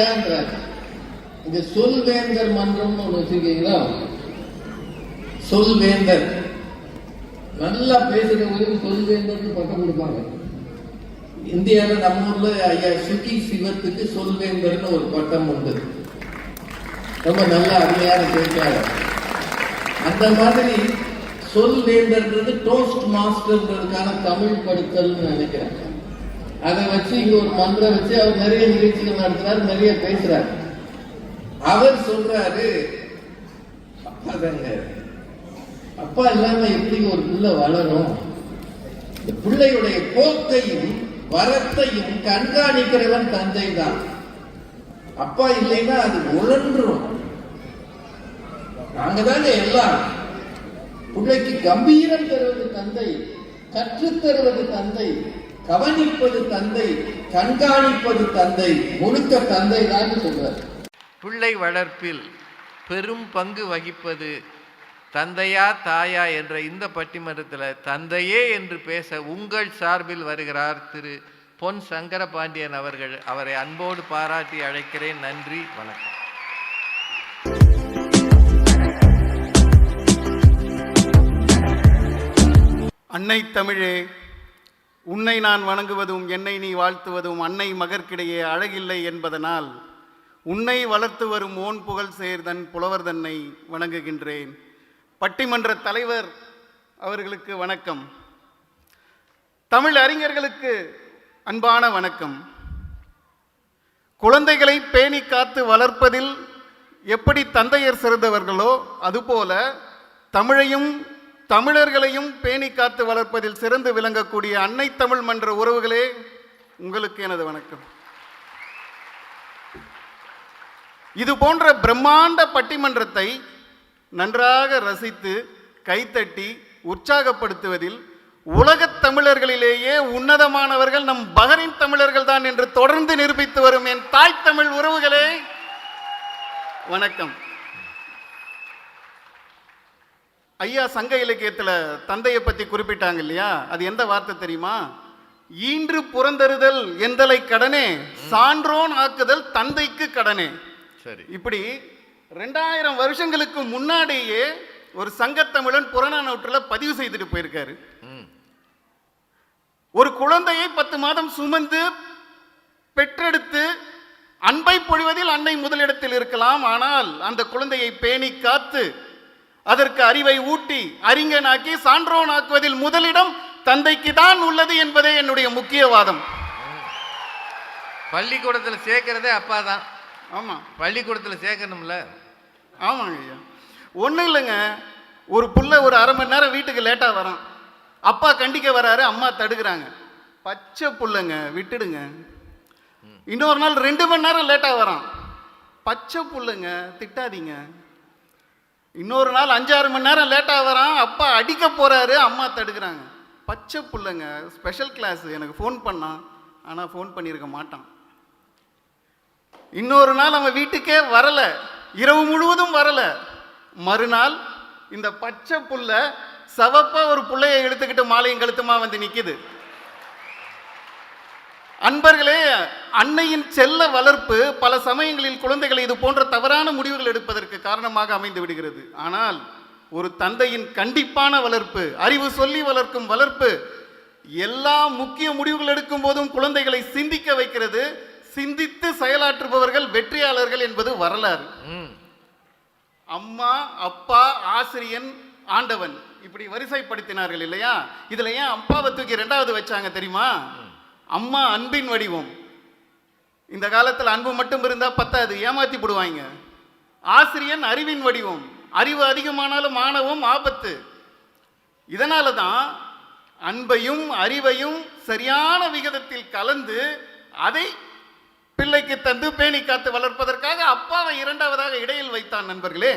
ஏன்றாங்க இந்த சொல்வேந்தர் மன்றம்னு ஒண்ணு வச்சிருக்கீங்களா? சொல்வேந்தர். நல்லா பேசுறவங்களுக்கு சொல்வேந்தர்னு பட்டம் கொடுப்பாங்க. இந்தியாவில் நம்ம ஊர்ல ஐயா சுகி சிவத்துக்கு சொல்வேந்தர்னு ஒரு பட்டம் உண்டு. ரொம்ப நல்ல அருமையான பேச்சாளர். அந்த மாதிரி சொல்வேந்தர்ன்றது டோஸ்ட் மாஸ்டர்ன்றதுக்கான தமிழ் படுத்தல்னு நினைக்கிறேன். அதை வச்சு இங்க ஒரு மந்திரம் வச்சு அவர் நிறைய நிகழ்ச்சிகள் நடத்துறாரு நிறைய பேசுறாரு. அவர் சொல்றாரு அப்பா தாங்க அப்பா இல்லாம எப்படி ஒரு பிள்ளை வளரும்? இந்த பிள்ளையுடைய போக்கையும் வரத்தையும் கண்காணிக்கிறவன் தந்தை தான். அப்பா இல்லைன்னா அது உழன்றும். நாங்க தானே எல்லாம். பிள்ளைக்கு கம்பீரம் தருவது தந்தை கற்றுத் தருவது தந்தை. கவனிப்பது தந்தை கண்காணிப்பது தந்தை முழுக்க தந்தை தான் சொல்றார். பிள்ளை வளர்ப்பில் பெரும் பங்கு வகிப்பது தந்தையா தாயா என்ற இந்த பட்டிமன்றத்தில் தந்தையே என்று பேச உங்கள் சார்பில் வருகிறார் திரு பொன் சங்கரபாண்டியன் அவர்கள். அவரை அன்போடு பாராட்டி அழைக்கிறேன். நன்றி வணக்கம். அன்னை தமிழே உன்னை நான் வணங்குவதும் என்னை நீ வாழ்த்துவதும் அன்னை மகற்கிடையே அழகில்லை என்பதனால் உன்னை வளர்த்து வரும் ஓன் புகழ் சேர்தன் புலவர் தன்னை வணங்குகின்றேன். பட்டிமன்ற தலைவர் அவர்களுக்கு வணக்கம். தமிழ் அறிஞர்களுக்கு அன்பான வணக்கம். குழந்தைகளை பேணி காத்து வளர்ப்பதில் எப்படி தந்தையர் சிறந்தவர்களோ அதுபோல தமிழையும் தமிழர்களையும் பேணி காத்து வளர்ப்பதில் சிறந்து விளங்கக்கூடிய அன்னை தமிழ் மன்ற உறவுகளே உங்களுக்கு எனது வணக்கம். இது போன்ற பிரம்மாண்ட பட்டிமன்றத்தை நன்றாக ரசித்து கைத்தட்டி உற்சாகப்படுத்துவதில் உலகத் தமிழர்களிலேயே உன்னதமானவர்கள் நம் பகரின் தமிழர்கள் தான் என்று தொடர்ந்து நிரூபித்து வரும் என் தாய் தமிழ் உறவுகளே வணக்கம். ஐயா சங்க இலக்கியத்துல தந்தையை பத்தி குறிப்பிட்டாங்க இல்லையா? அது எந்த வார்த்தை தெரியுமா? ஈன்று புறந்தருதல் எந்தலை கடனே சான்றோன் ஆக்குதல் தந்தைக்கு கடனே. சரி. இப்படி ரெண்டாயிரம் வருஷங்களுக்கு முன்னாடியே ஒரு சங்கத்தமிழன் புறநானூற்றில் பதிவு செய்துட்டு போயிருக்காரு. ஒரு குழந்தையை பத்து மாதம் சுமந்து பெற்றெடுத்து அன்பை பொழிவதில் அன்னை முதலிடத்தில் இருக்கலாம். ஆனால் அந்த குழந்தையை பேணி காத்து அதற்கு அறிவை ஊட்டி அறிஞனாக்கி சான்றோனாக்குவதில் முதலிடம் தந்தைக்கு தான் உள்ளது என்பதே என்னுடைய முக்கிய வாதம் பள்ளிக்கூடத்தில் சேர்க்கறதே அப்பா தான் ஆமாம் பள்ளிக்கூடத்தில் சேர்க்கணும்ல? ஆமாங்க ஐயா. ஒன்றும் இல்லைங்க. ஒரு புள்ள ஒரு அரை மணி நேரம் வீட்டுக்கு லேட்டாக வரான். அப்பா கண்டிக்க வராரு அம்மா தடுக்கிறாங்க. பச்சை புள்ளைங்க விட்டுடுங்க. இன்னொரு நாள் ரெண்டு மணி நேரம் லேட்டாக வரான். பச்சை புள்ளைங்க திட்டாதீங்க. இன்னொரு நாள் அஞ்சாறு மணி நேரம் லேட்டாக வரான். அப்பா அடிக்க போறாரு. அம்மா தடுக்கிறாங்க. பச்சை பிள்ளைங்க ஸ்பெஷல் கிளாஸ் எனக்கு ஃபோன் பண்ணான். ஆனால் ஃபோன் பண்ணியிருக்க மாட்டான். இன்னொரு நாள் அவன் வீட்டுக்கே வரலை. இரவு முழுவதும் வரல. மறுநாள் இந்த பச்சை புள்ள சவப்பாக ஒரு புள்ளைய எடுத்துக்கிட்டு மாலையும் கழுத்துமா வந்து நிக்குது. அன்பர்களே அன்னையின் செல்ல வளர்ப்பு பல சமயங்களில் குழந்தைகளை இது போன்ற தவறான முடிவுகள் எடுப்பதற்கு காரணமாக அமைந்து விடுகிறது. ஆனால் ஒரு தந்தையின் கண்டிப்பான வளர்ப்பு அறிவு சொல்லி வளர்க்கும் வளர்ப்பு எல்லா முக்கிய முடிவுகள் எடுக்கும் போதும் குழந்தைகளை சிந்திக்க வைக்கிறது. சிந்தித்து செயலாற்றுபவர்கள் வெற்றியாளர்கள் என்பது வரலாறு. அம்மா அப்பா ஆசிரியன் ஆண்டவன் இப்படி வரிசைப்படுத்தினார்கள் இல்லையா? இதுல ஏன் அப்பாவை தூக்கி ரெண்டாவது வச்சாங்க தெரியுமா? அம்மா அன்பின் வடிவம். இந்த காலத்தில் அன்பு மட்டும் இருந்தா பத்தாது ஏமாத்தி போடுவாங்க. ஆசிரியன் அறிவின் வடிவம் அறிவு அதிகமானாலும் மாணவம் ஆபத்து. இதனால தான் அன்பையும் அறிவையும் சரியான விகிதத்தில் கலந்து அதை பிள்ளைக்கு தந்து பேணி காத்து வளர்ப்பதற்காக அப்பாவை இரண்டாவதாக இடையில் வைத்தான் நண்பர்களே.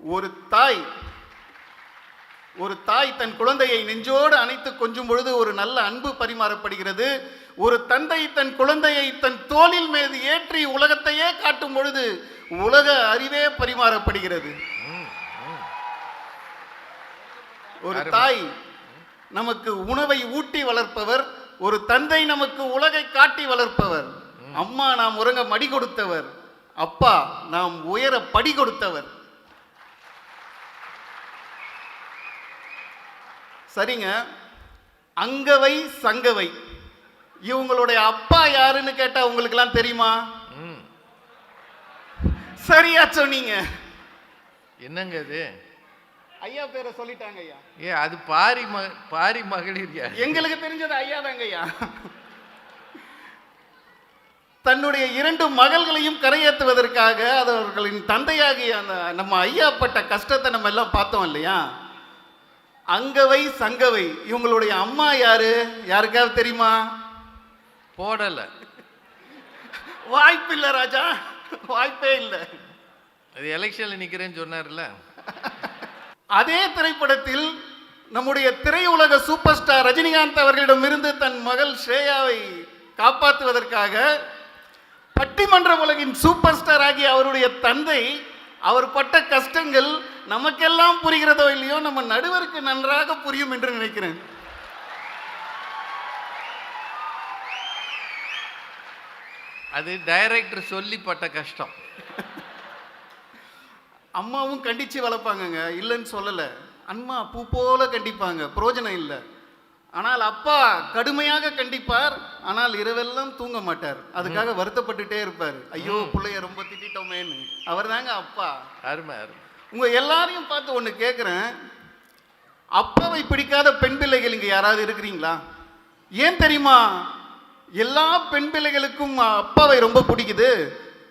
ஒரு தாய் ஒரு தாய் தன் குழந்தையை நெஞ்சோடு அணைத்து கொஞ்சும் பொழுது ஒரு நல்ல அன்பு பரிமாறப்படுகிறது. ஒரு தந்தை தன் குழந்தையை தன் தோளில் மீது ஏற்றி உலகத்தையே காட்டும் பொழுது உலக அறிவே பரிமாறப்படுகிறது. ஒரு. தாய் நமக்கு உணவை ஊட்டி வளர்ப்பவர் ஒரு தந்தை நமக்கு உலகை காட்டி வளர்ப்பவர். அம்மா நாம் உறங்க மடி கொடுத்தவர். அப்பா நாம் உயர படி கொடுத்தவர். சரிங்க. அங்கவை சங்கவை. இவங்களுடைய அப்பா யாருன்னு கேட்டா உங்களுக்கெல்லாம் தெரியுமா? சரியா சொன்னீங்க. என்னங்க இது? ஐயா பேரை சொல்லிட்டாங்க ஐயா. ஏ அது பாரி ம பாரி மகளிர் எங்களுக்கு தெரிஞ்சது ஐயா தாங்க ஐயா. தன்னுடைய இரண்டு மகள்களையும் கரையேற்றுவதற்காக அவர்களின் தந்தையாகிய அந்த நம்ம ஐயா பட்ட கஷ்டத்தை நம்ம எல்லாம் பார்த்தோம் இல்லையா? அங்கவை சங்கவை. இவங்களுடைய அம்மா யாரு? யாருக்காவது தெரியுமா? போடலை. வாய்ப்பில்லை ராஜா. வாய்ப்பே இல்லை. அது எலெக்ஷனில் நிற்கிறேன்னு சொன்னார்ல. அதே திரைப்படத்தில் நம்முடைய திரையுலக சூப்பர் ஸ்டார் ரஜினிகாந்த் அவர்களிடமிருந்து தன் மகள் ஸ்ரேயாவை காப்பாற்றுவதற்காக பட்டிமன்ற உலகின் சூப்பர் ஸ்டார் ஆகிய அவருடைய தந்தை அவர் பட்ட கஷ்டங்கள் நமக்கெல்லாம் புரிகிறதோ இல்லையோ நம்ம நடுவருக்கு நன்றாக புரியும் என்று நினைக்கிறேன். அது டைரக்டர் சொல்லிப்பட்ட கஷ்டம். அம்மாவும் கண்டிச்சு வளர்ப்பாங்கங்க. இல்லைன்னு சொல்லலை. அம்மா பூ போல கண்டிப்பாங்க. பிரயோஜனம் இல்லை. ஆனால் அப்பா கடுமையாக கண்டிப்பார் ஆனால் இரவெல்லாம் தூங்க மாட்டார். அதுக்காக வருத்தப்பட்டுட்டே இருப்பார். ஐயோ பிள்ளைய ரொம்ப திட்டோமேன்னு அவர் தாங்க அப்பா. அருமை அருமை. உங்க எல்லாரையும் பார்த்து ஒன்று கேட்குறேன் அப்பாவை பிடிக்காத பெண் பிள்ளைகள் இங்கே யாராவது இருக்கிறீங்களா? ஏன் தெரியுமா? எல்லா பெண் பிள்ளைகளுக்கும் அப்பாவை ரொம்ப பிடிக்குது.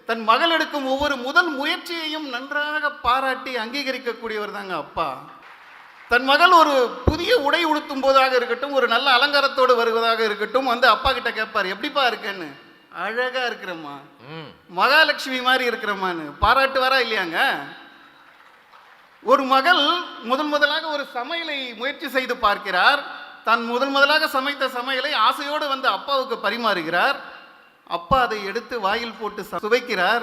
தன் மகள் எடுக்கும் ஒவ்வொரு முதல் முயற்சியையும் நன்றாக பாராட்டி அங்கீகரிக்கக்கூடியவர் தாங்க அப்பா. தன் மகள் ஒரு புதிய உடை உடுத்தும் போதாக இருக்கட்டும் ஒரு நல்ல அலங்காரத்தோடு வருவதாக இருக்கட்டும் வந்து அப்பா கிட்ட கேட்பார் எப்படிப்பா இருக்கேன்னு? அழகா இருக்கிறம்மா. மகாலட்சுமி மாதிரி இருக்கிறம்மான்னு. பாராட்டுவாரா இல்லையாங்க? ஒரு மகள் முதல் முதலாக ஒரு சமையலை முயற்சி செய்து பார்க்கிறார். தான் முதல் முதலாக சமைத்த சமையலை ஆசையோடு வந்து அப்பாவுக்கு பரிமாறுகிறார். அப்பா அதை எடுத்து வாயில் போட்டு சுவைக்கிறார்.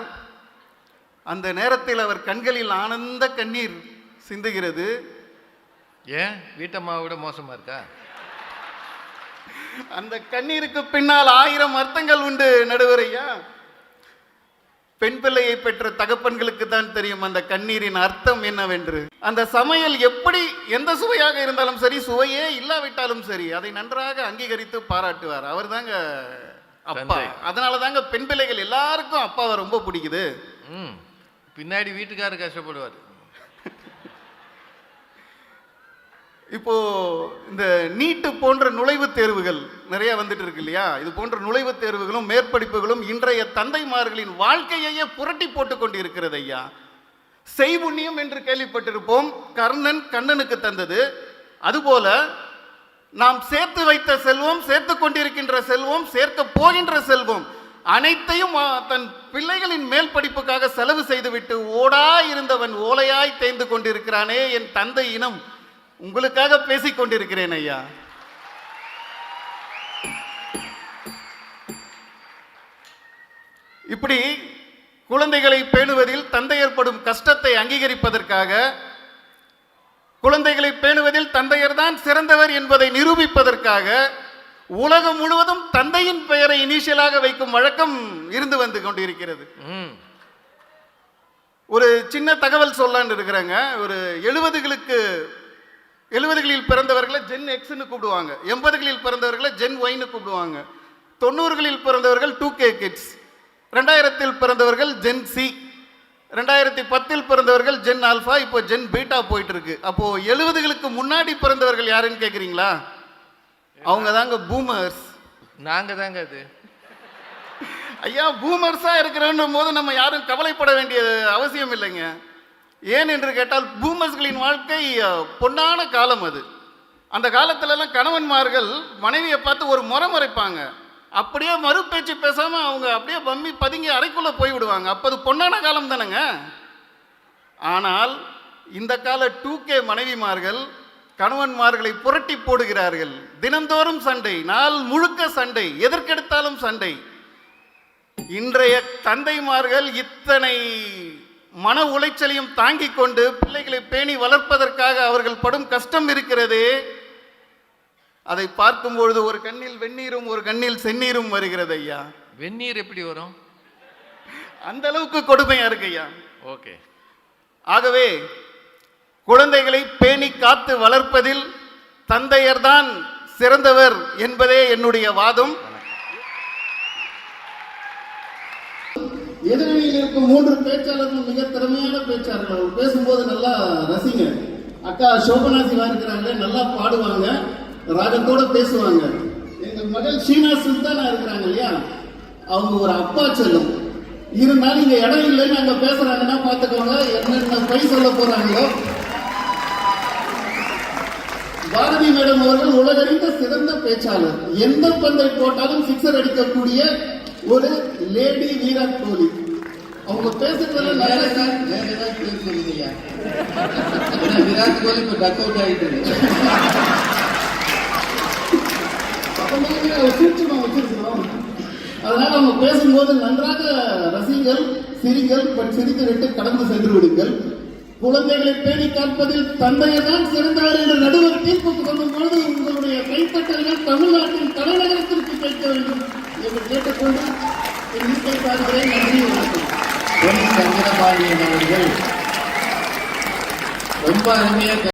அந்த நேரத்தில் அவர் கண்களில் ஆனந்த கண்ணீர் சிந்துகிறது. ஏன்? வீட்டம்மாவை விட மோசமாக இருக்கா? அந்த கண்ணீருக்கு பின்னால் ஆயிரம் அர்த்தங்கள் உண்டு நடுவரையா? பெண் பிள்ளையை பெற்ற தகப்பன்களுக்கு தான் தெரியும் அந்த கண்ணீரின் அர்த்தம் என்னவென்று. அந்த சமையல் எப்படி எந்த சுவையாக இருந்தாலும் சரி சுவையே இல்லாவிட்டாலும் சரி அதை நன்றாக அங்கீகரித்து பாராட்டுவார். அவர் தாங்க அப்பா. அதனால தாங்க பெண் பிள்ளைகள் எல்லாருக்கும் அப்பாவை ரொம்ப பிடிக்குது. பின்னாடி வீட்டுக்காரர் கஷ்டப்படுவார். இப்போ இந்த நீட்டு போன்ற நுழைவுத் தேர்வுகள் நிறைய வந்துட்டு இருக்கு இல்லையா? இது போன்ற நுழைவுத் தேர்வுகளும் மேற்படிப்புகளும் இன்றைய தந்தைமார்களின் வாழ்க்கையையே புரட்டி போட்டு கொண்டு இருக்கிறது ஐயா செய்புண்ணியம் என்று கேள்விப்பட்டிருப்போம். கர்ணன் கண்ணனுக்கு தந்தது. அதுபோல நாம் சேர்த்து வைத்த செல்வம் சேர்த்து கொண்டிருக்கின்ற செல்வம் சேர்க்க போகின்ற செல்வம் அனைத்தையும் தன் பிள்ளைகளின் மேல் படிப்புக்காக செலவு செய்துவிட்டு ஓடா இருந்தவன் ஓலையாய் தேய்ந்து கொண்டிருக்கிறானே என் தந்தை இனம் உங்களுக்காக பேசிக் கொண்டிருக்கிறேன் ஐயா. இப்படி குழந்தைகளை பேணுவதில் தந்தையர் படும் கஷ்டத்தை அங்கீகரிப்பதற்காக குழந்தைகளை பேணுவதில் தந்தையர் தான் சிறந்தவர் என்பதை நிரூபிப்பதற்காக உலகம் முழுவதும் தந்தையின் பெயரை இனிஷியலாக வைக்கும் வழக்கம் இருந்து வந்து கொண்டிருக்கிறது. ஒரு சின்ன தகவல் சொல்லலான்னு இருக்கிறாங்க. ஒரு எழுபதுகளுக்கு எழுபதுகளில் பிறந்தவர்களை ஜென் எக்ஸ்னு கூப்பிடுவாங்க. எண்பதுகளில் பிறந்தவர்களை ஜென் ஒய்னு கூப்பிடுவாங்க. தொண்ணூறுகளில் பிறந்தவர்கள் டூ கே கிட்ஸ் ரெண்டாயிரத்தில் பிறந்தவர்கள் ஜென் சி ரெண்டாயிரத்தி பத்தில் பிறந்தவர்கள் ஜென் ஆல்ஃபா இப்போ ஜென் பீட்டா போயிட்டு இருக்கு அப்போ எழுபதுகளுக்கு முன்னாடி பிறந்தவர்கள் யாருன்னு கேட்குறீங்களா அவங்க தாங்க பூமர்ஸ் நாங்கள் தாங்க அது. ஐயா பூமர்ஸாக இருக்கிறோன்னும் போது நம்ம யாரும் கவலைப்பட வேண்டிய அவசியம் இல்லைங்க. ஏன் என்று கேட்டால் பூமர்ஸ்களின் வாழ்க்கை பொன்னான காலம் அது. அந்த காலத்திலலாம் கணவன்மார்கள் மனைவியை பார்த்து ஒரு முறை முறைப்பாங்க. அப்படியே மறு பேச்சு பேசாமல் அவங்க அப்படியே பம்மி பதுங்கி அறைக்குள்ளே போய் விடுவாங்க. அப்போ அது பொன்னான காலம் தானேங்க. ஆனால் இந்த கால டூ கே மனைவிமார்கள் கணவன்மார்களை புரட்டி போடுகிறார்கள். தினந்தோறும் சண்டை நாள் முழுக்க சண்டை எதற்கெடுத்தாலும் சண்டை. இன்றைய தந்தைமார்கள் இத்தனை மன உளைச்சலையும் தாங்கிக் கொண்டு பிள்ளைகளை பேணி வளர்ப்பதற்காக அவர்கள் படும் கஷ்டம் இருக்கிறதே. அதை பார்க்கும் பொழுது ஒரு கண்ணில் வெந்நீரும் ஒரு கண்ணில் செந்நீரும் வருகிறது ஐயா. வெந்நீர் எப்படி வரும்? அந்த அளவுக்கு கொடுமையா இருக்கு ஐயா. ஓகே. ஆகவே குழந்தைகளை பேணி காத்து வளர்ப்பதில் தந்தையர்தான் சிறந்தவர் என்பதே என்னுடைய வாதம். எதிரணியில் இருக்கும் மூன்று பேச்சாளர்கள் மிக திறமையான பேச்சாளர்கள். அவர் பேசும்போது நல்லா ரசிங்க. அக்கா சோபனா சிவா இருக்கிறாங்க நல்லா பாடுவாங்க ராகத்தோட பேசுவாங்க. எங்கள் மகள் ஷீனா சுல்தானா இருக்கிறாங்க இல்லையா? அவங்க ஒரு அப்பா செல்லும். இருந்தாலும் இங்க இடம் இல்லைன்னு அங்க பேசுறாங்கன்னா பாத்துக்கோங்க என்னென்ன பை சொல்ல போறாங்களோ. பாரதி மேடம் அவர்கள் உலகறிந்த சிறந்த பேச்சாளர். எந்த பந்தை போட்டாலும் சிக்ஸர் அடிக்கக்கூடிய ஒரு லேடி வீராட் கோலி அவங்க பேசுறதுல வேற ஏதாவது பேர் சொல்லுங்கய்யா. ஏன்னா விராட் கோலி இப்ப டக் அவுட் ஆயிட்டு அப்பவே சூட்சமா வச்சிருக்கிறோம். அதனால அவங்க பேசும்போது நன்றாக ரசிங்கள் சிரிங்கள் பட் சிரித்து விட்டு கடந்து சென்று விடுங்கள். குழந்தைகளை பேணி காப்பதில் தந்தையர் தான் சிறந்தவர் என்ற நடுவர் தீர்ப்புக்கு சொல்லும் பொழுது உங்களுடைய கைப்பற்றல்கள் தமிழ்நாட்டின் தலைநகரத்திற்கு கேட்க வேண்டும். என்று கேட்டுக்கொண்டு என் வீட்டை நன்றி வணக்கம். சங்கரபாண்டியன் அவர்கள் ரொம்ப அருமையாக